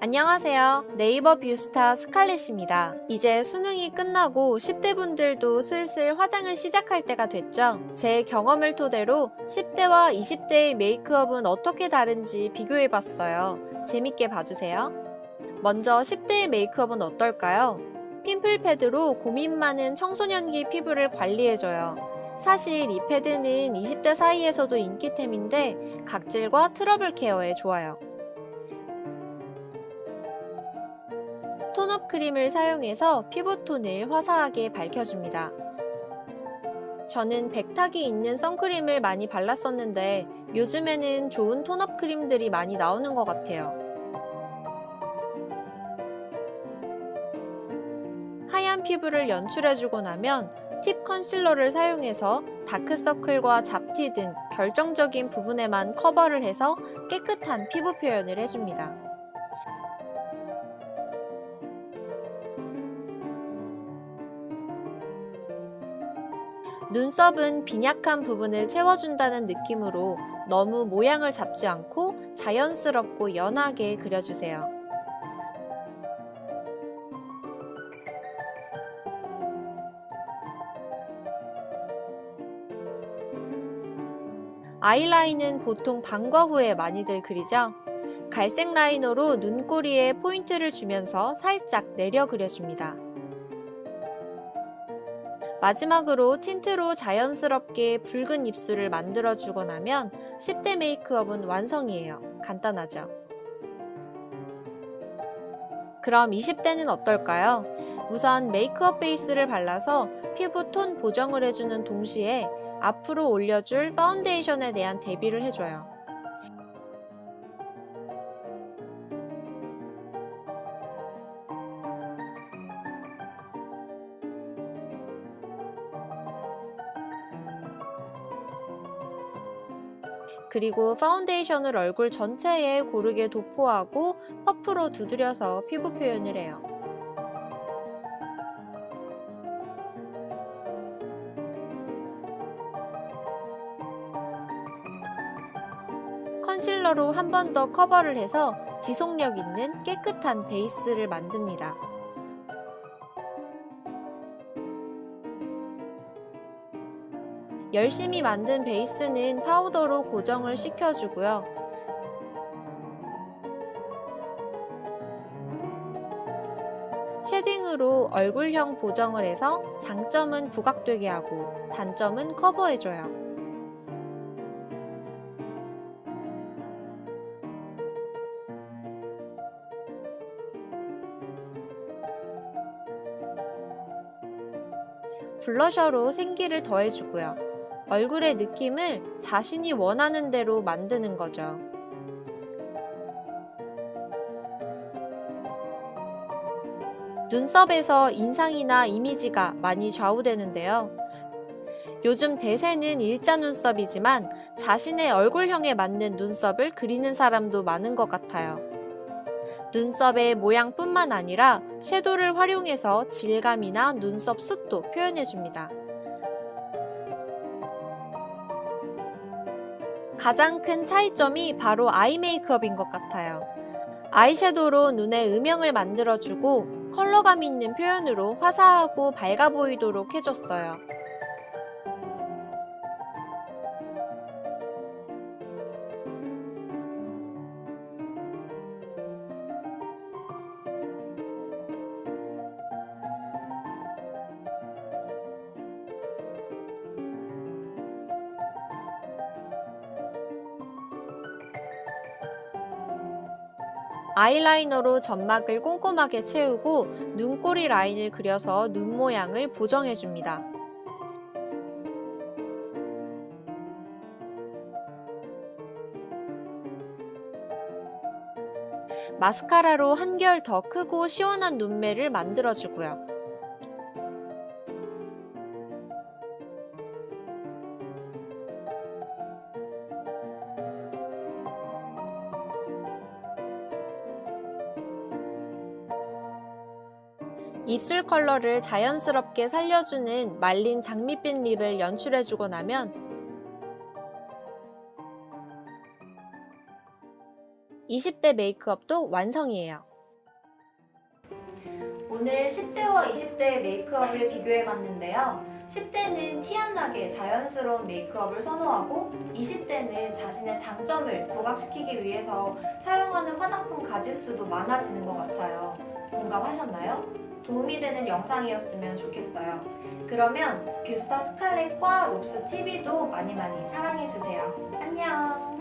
안녕하세요. 네이버 뷰스타 스칼렛입니다. 이제 수능이 끝나고 10대 분들도 슬슬 화장을 시작할 때가 됐죠. 제 경험을 토대로 10대와 20대의 메이크업은 어떻게 다른지 비교해봤어요. 재밌게 봐주세요. 먼저 10대의 메이크업은 어떨까요? 핀플 패드로 고민 많은 청소년기 피부를 관리해줘요. 사실 이 패드는 20대 사이에서도 인기템인데 각질과 트러블 케어에 좋아요. 톤업 크림을 사용해서 피부톤을 화사하게 밝혀줍니다. 저는 백탁이 있는 선크림을 많이 발랐었는데 요즘에는 좋은 톤업 크림들이 많이 나오는 것 같아요. 하얀 피부를 연출해주고 나면 팁 컨실러를 사용해서 다크서클과 잡티 등 결정적인 부분에만 커버를 해서 깨끗한 피부 표현을 해줍니다. 눈썹은 빈약한 부분을 채워준다는 느낌으로 너무 모양을 잡지 않고 자연스럽고 연하게 그려주세요. 아이라인은 보통 방과 후에 많이들 그리죠? 갈색 라이너로 눈꼬리에 포인트를 주면서 살짝 내려 그려줍니다. 마지막으로 틴트로 자연스럽게 붉은 입술을 만들어주고 나면 10대 메이크업은 완성이에요. 간단하죠? 그럼 20대는 어떨까요? 우선 메이크업 베이스를 발라서 피부 톤 보정을 해주는 동시에 앞으로 올려줄 파운데이션에 대한 대비를 해줘요. 그리고 파운데이션을 얼굴 전체에 고르게 도포하고 퍼프로 두드려서 피부 표현을 해요. 컨실러로 한 번 더 커버를 해서 지속력 있는 깨끗한 베이스를 만듭니다. 열심히 만든 베이스는 파우더로 고정을 시켜주고요. 쉐딩으로 얼굴형 보정을 해서 장점은 부각되게 하고 단점은 커버해줘요. 블러셔로 생기를 더해주고요. 얼굴의 느낌을 자신이 원하는 대로 만드는 거죠. 눈썹에서 인상이나 이미지가 많이 좌우되는데요. 요즘 대세는 일자 눈썹이지만 자신의 얼굴형에 맞는 눈썹을 그리는 사람도 많은 것 같아요. 눈썹의 모양뿐만 아니라 섀도를 활용해서 질감이나 눈썹 숱도 표현해줍니다. 가장 큰 차이점이 바로 아이 메이크업인 것 같아요. 아이섀도로 눈에 음영을 만들어주고 컬러감 있는 표현으로 화사하고 밝아 보이도록 해줬어요. 아이라이너로 점막을 꼼꼼하게 채우고 눈꼬리 라인을 그려서 눈 모양을 보정해줍니다. 마스카라로 한결 더 크고 시원한 눈매를 만들어주고요. 입술 컬러를 자연스럽게 살려주는 말린 장밋빛 립을 연출해주고 나면 20대 메이크업도 완성이에요. 오늘 10대와 20대의 메이크업을 비교해 봤는데요. 10대는 티 안 나게 자연스러운 메이크업을 선호하고 20대는 자신의 장점을 부각시키기 위해서 사용하는 화장품 가짓수도 많아지는 것 같아요. 공감하셨나요? 도움이 되는 영상이었으면 좋겠어요. 그러면 뷰스타 스칼렛과 롭스 TV도 많이 많이 사랑해주세요. 안녕!